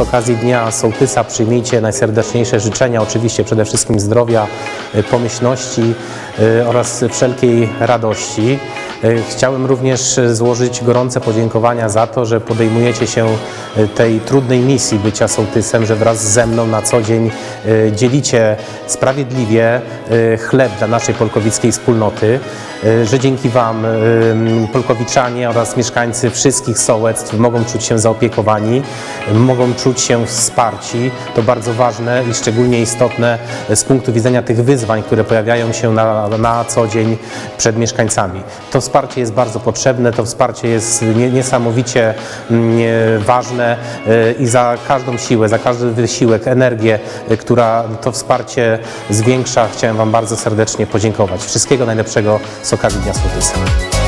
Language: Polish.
okazji Dnia Sołtysa przyjmijcie najserdeczniejsze życzenia, oczywiście przede wszystkim zdrowia, y, pomyślności y, oraz wszelkiej radości. Y, Chciałem również y, złożyć gorące podziękowania za to, że podejmujecie się y, tej trudnej misji bycia sołtysem, że wraz ze mną na co dzień dzielicie sprawiedliwie chleb dla naszej polkowickiej wspólnoty, że dzięki Wam polkowiczanie oraz mieszkańcy wszystkich sołectw mogą czuć się zaopiekowani, mogą czuć się wsparci. To bardzo ważne i szczególnie istotne z punktu widzenia tych wyzwań, które pojawiają się na, na co dzień przed mieszkańcami. To wsparcie jest bardzo potrzebne, to wsparcie jest nie, niesamowicie mm, ważne y, i za każdą siłę, za każdy wysiłek, energię, y, która to wsparcie zwiększa, chciałem Wam bardzo serdecznie podziękować. Wszystkiego najlepszego z okazji Dnia Sołtysa.